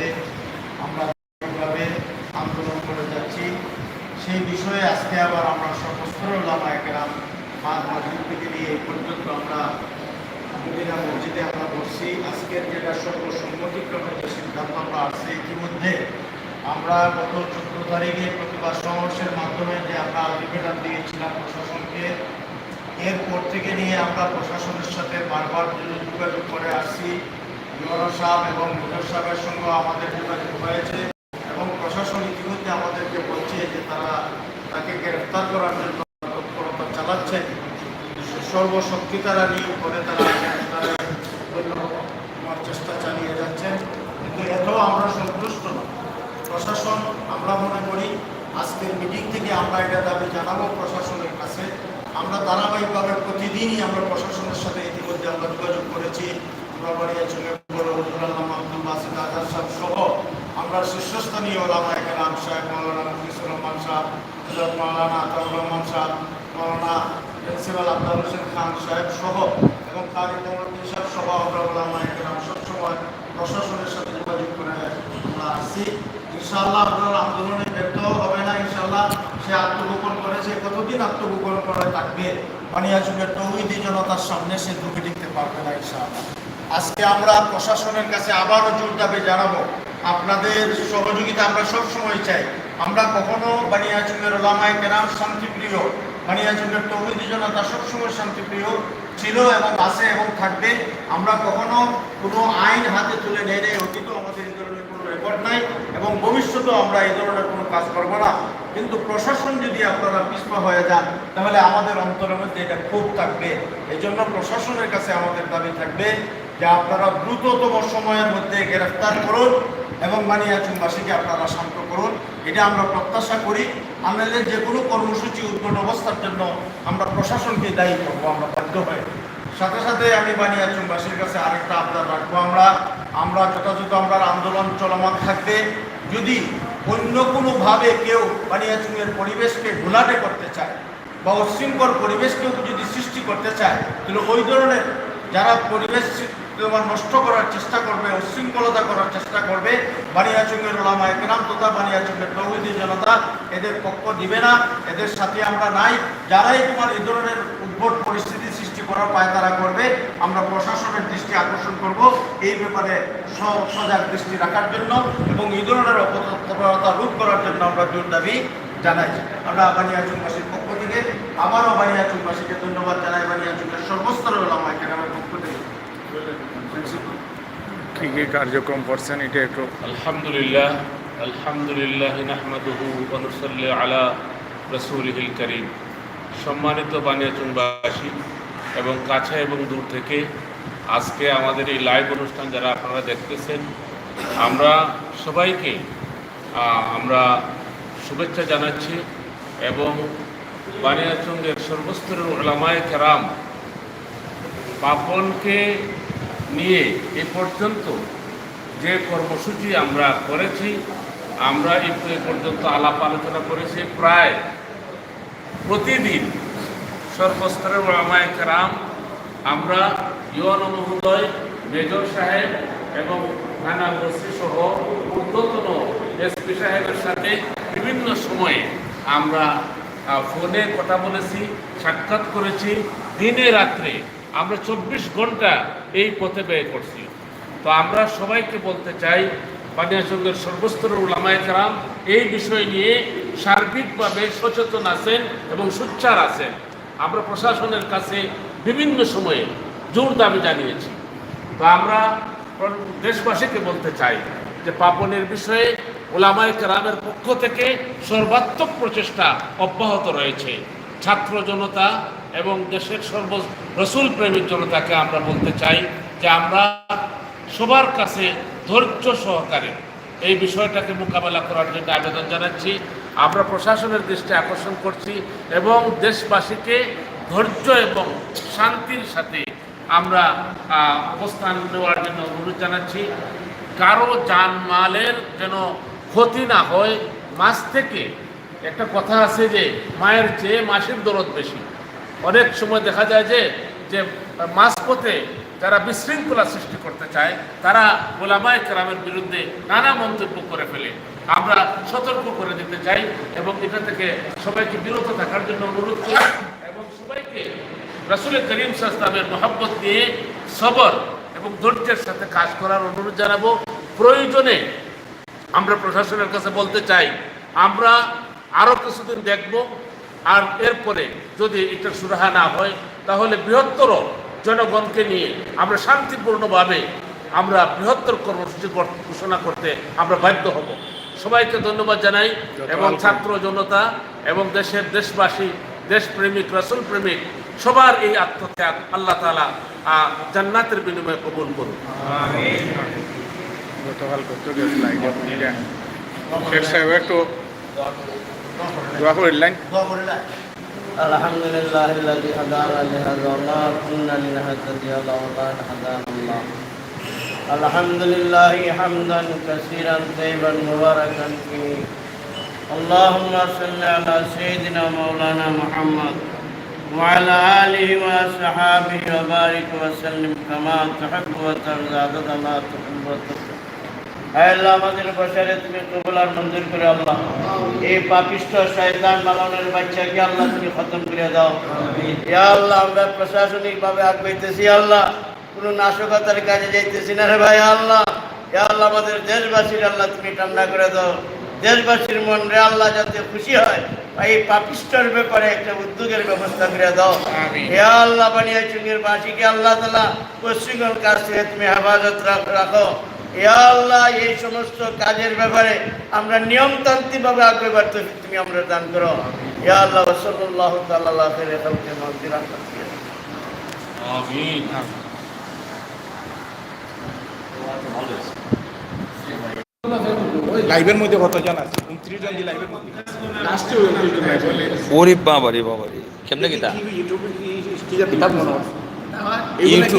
যাতে আমরা এইভাবে আন্দোলন করে যাচ্ছি। সেই বিষয়ে আজকে আবার আমরা সশস্ত্র লামা একরাম মা মসজিদ থেকে নিয়ে এই পর্যন্ত আমরা মদিনা মসজিদে আমরা বসছি। আজকের যেটা সর্বসম্মতিক্রমে যে সিদ্ধান্ত আমরা আসছে, ইতিমধ্যে আমরা গত চোদ্দ তারিখে প্রতিবাদ সমাবেশের মাধ্যমে যে আমরা আলটিমেটাম দিয়েছিলাম প্রশাসনকে, এরপর থেকে নিয়ে আমরা প্রশাসনের সাথে বারবার যোগাযোগ করে আসছি। সাহেব এবং মুদর সাহেবের সঙ্গে আমাদের যোগাযোগ হয়েছে এবং প্রশাসন ইতিমধ্যে আমাদেরকে বলছে যে তারা তাকে গ্রেফতার করার জন্য তৎপরতা চালাচ্ছে। সর্বশক্তি তারা নিয়োগ করে তারা চেষ্টা চালিয়ে যাচ্ছেন কিন্তু এতেও আমরা সন্তুষ্ট প্রশাসন, আমরা মনে করি আজকের মিটিং থেকে আমরা এটা দাবি জানাব প্রশাসনের কাছে। আমরা ধারাবাহিকভাবে প্রতিদিনই আমরা প্রশাসনের সাথে ইতিমধ্যে আমরা যোগাযোগ করেছি। আমরা বড় আমরা শীর্ষস্থানীয় ওলামা সাহেব মৌলানা রহমান সাহেব মৌলানা আতাউর রহমান সাহেব মৌলানা প্রিন্সিপাল আব্দুল হোসেন খান সাহেব সহ এবং কমরুদ্দিন সাহেব সহ আমরা সবসময় প্রশাসনের সাথে যোগাযোগ করে আমরা আসছি ইনশাআল্লাহ আপনার আন্দোলনে ব্যর্থ হবে না ইনশাআল্লাহ সে আত্মগোপন করেছে কতদিন আত্মগোপন করে থাকবে বানিয়াচুকের তৌহিদি জনতার সামনে সে ঢুকে টিকতে পারবে না ইনশাআল্লাহ আজকে আমরা প্রশাসনের কাছে আবারও জোর দাবি জানাব। আপনাদের সহযোগিতা আমরা সব সময় চাই। আমরা কখনো বানিয়াচুকের ওলামায় কেরাম শান্তিপ্রিয় বানিয়াচুকের তৌহিদি জনতা সবসময় শান্তিপ্রিয় ছিল এবং আছে এবং থাকবে। আমরা কখনো কোনো আইন হাতে তুলে নেই নেই অতীতও আমাদের এই ধরনের কোনো রেকর্ড নাই এবং ভবিষ্যতেও আমরা এই ধরনের কোনো কাজ করব না। কিন্তু প্রশাসন যদি আপনারা পিছপা হয়ে যান, তাহলে আমাদের অন্তরের মধ্যে এটা খুব থাকবে। এই জন্য প্রশাসনের কাছে আমাদের দাবি থাকবে যে আপনারা দ্রুততম সময়ের মধ্যে গ্রেফতার করুন এবং মানিয়াচুমবাসীকে আপনারা শান্ত করুন। এটা আমরা প্রত্যাশা করি। আমাদের যে কোনো কর্মসূচি উদ্ভট অবস্থার জন্য আমরা প্রশাসনকে দায়ী করব, আমরা বাধ্য হয়ে। সাথে সাথে আমি বানিয়াচুমবাসীর কাছে আরেকটা আবদার রাখব আমরা। আমরা যথাযথ আমরা আন্দোলন চলমান থাকবে। যদি অন্য কোনোভাবে কেউ বানিয়াচুমের পরিবেশকে ঘোলাটে করতে চায় বা উশৃঙ্খল পরিবেশকেও যদি সৃষ্টি করতে চায়, তাহলে ওই ধরনের যারা পরিবেশ তোমার নষ্ট করার চেষ্টা করবে, উশৃঙ্খলতা করার চেষ্টা করবে। বানিয়াচুঙ্গের ওলামা একরাম তথা বানিয়াচুঙ্গের তৌহিদি জনতা এদের পক্ষ দিবে না। এদের সাথে আমরা নাই। যারাই তোমার এই ধরনের উদ্ভট পরিস্থিতি সৃষ্টি করার পায় তারা করবে। আমরা প্রশাসনের দৃষ্টি আকর্ষণ করব এই ব্যাপারে সজাগ দৃষ্টি রাখার জন্য এবং এই ধরনের অপতৎপরতা রোধ করার জন্য আমরা জোর দাবি জানাই। আমরা বানিয়াচুংবাসীর পক্ষ থেকে আবারও বানিয়াচুংবাসীকে ধন্যবাদ জানাই। বানিয়াচুঙ্গের সর্বস্তরের ওলামা একরামের পক্ষ থেকে কি কি কার্যক্রম করছেন? এটা একটু আলহামদুলিল্লাহ আলহামদুলিল্লাহ নাহমাদুহু ওয়া নুসাল্লি আলা রাসূলিহিল কারীম। সম্মানিত বানিয়াচুংবাসী এবং কাছে এবং দূর থেকে আজকে আমাদের এই লাইভ অনুষ্ঠান যারা আপনারা দেখতেছেন, আমরা সবাইকে আমরা শুভেচ্ছা জানাচ্ছি এবং বানিয়াচুঙ্গের সর্বস্তরের ওলামায়ে কেরাম পাপনকে নিয়ে এ পর্যন্ত যে কর্মসূচি আমরা করেছি, আমরা এ পর্যন্ত আলাপ আলোচনা করেছি। প্রায় প্রতিদিন সর্বস্তরের ওলামায়ে কেরাম আমরা ইউন মহোদয়, মেজর সাহেব এবং থানা ওসি সহ ঊর্ধ্বতন এসপি সাহেবের সাথে বিভিন্ন সময়ে আমরা ফোনে কথা বলেছি, সাক্ষাৎ করেছি। দিনে রাত্রে আমরা চব্বিশ ঘণ্টা এই পথে ব্যয় করছি। তো আমরা সবাইকে বলতে চাই বানিয়াচন্দ্রের সর্বস্তরের উলামায়ে কেরাম, এই বিষয় নিয়ে সার্বিকভাবে সচেতন আছেন এবং সোচ্চার আছেন। আমরা প্রশাসনের কাছে বিভিন্ন সময়ে জোর দাবি জানিয়েছি। তো আমরা দেশবাসীকে বলতে চাই যে পাপনের বিষয়ে ওলামায় কেরামের পক্ষ থেকে সর্বাত্মক প্রচেষ্টা অব্যাহত রয়েছে। ছাত্র জনতা এবং দেশের সর্ব রসুল প্রেমিক জনতাকে আমরা বলতে চাই যে আমরা সবার কাছে ধৈর্য সহকারে এই বিষয়টাকে মোকাবেলা করার জন্য আবেদন জানাচ্ছি। আমরা প্রশাসনের দৃষ্টি আকর্ষণ করছি এবং দেশবাসীকে ধৈর্য এবং শান্তির সাথে আমরা অবস্থান নেওয়ার জন্য অনুরোধ জানাচ্ছি। কারও জানমালের যেন ক্ষতি না হয় মাছ থেকে একটা কথা আছে যে, মায়ের চেয়ে মাসের দরদ বেশি। অনেক সময় দেখা যায় যে যে মাঝপথে যারা বিশৃঙ্খলা সৃষ্টি করতে চায়, তারা গোলামায় কেরামের বিরুদ্ধে নানা মন্তব্য করে ফেলে। আমরা সতর্ক করে দিতে চাই এবং এটা থেকে সবাইকে বিরত থাকার জন্য অনুরোধ করি এবং সবাইকে রাসুল করিম সাস্তামের মহাব্বত নিয়ে সবর এবং ধৈর্যের সাথে কাজ করার অনুরোধ জানাব। প্রয়োজনে আমরা প্রশাসনের কাছে বলতে চাই, আমরা আরও কিছুদিন দেখব আর এরপরে যদি এটা সুরাহা না হয় তাহলে বৃহত্তর জনগণকে নিয়ে আমরা শান্তিপূর্ণভাবে আমরা বৃহত্তর কর্মসূচি ঘোষণা করতে আমরা বাধ্য হব। সবাইকে ধন্যবাদ জানাই এবং ছাত্র জনতা এবং দেশের দেশবাসী দেশপ্রেমিক রাসুল প্রেমিক সবার এই আত্মত্যাগ আল্লাহ তালা জান্নাতের বিনিময়ে কবুল করুন গতকাল শেখ সাহেব একটু দোয়া করিলেন দোয়া করে দেয়। الحمد لله الذي هدانا لهذا وما كنا لنهتدي لولا ان هدانا الله الحمد لله حمدا كثيرا طيبا مباركا فيه اللهم صل على سيدنا مولانا محمد وعلى اله واصحابه وبارك وسلم كما تحب وترضى عدد ما تحب وترضى আয় আল্লাহ আমাদের বসারে তুমি কবুল আর মঞ্জুর করে আল্লাহ। এই পাপিষ্ট শয়তান মালানের বাচ্চাকে আল্লাহ তুমি খতম করে দাও। ইয়া আল্লাহ আমরা প্রশাসনিক ভাবে আগাইতেছি আল্লাহ। কোন নাশকতার কাজে যাইতেছি না রে ভাই আল্লাহ। ইয়া আল্লাহ আমাদের দেশবাসীর আল্লাহ তুমি ঠান্ডা করে দাও। দেশবাসীর মন রে আল্লাহ যাতে খুশি হয় এই পাপিষ্টর ব্যাপারে একটা উদ্যোগের ব্যবস্থা করে দাও। হে আল্লাহ বানিয়া চুঙ্গের বাসীকে আল্লাহ তালা পশ্চিমবঙ্গ কাছ থেকে তুমি হেফাজত রাখো। আল্লাহ এই সমস্ত কাজের ব্যাপারে আমরা নিয়মতান্ত্রিক ভাবে আগে তুমি আমরা দান করো। হে আল্লাহ সাল্লাহ তাল্লাহ আমিন। লাইভের মধ্যে কতজন আছে? উনত্রিশ জন যে লাইভের মধ্যে লাস্টে ওরে বাবারে বাবারে। কেমনে কিতা মনে হয়? ইউটিউব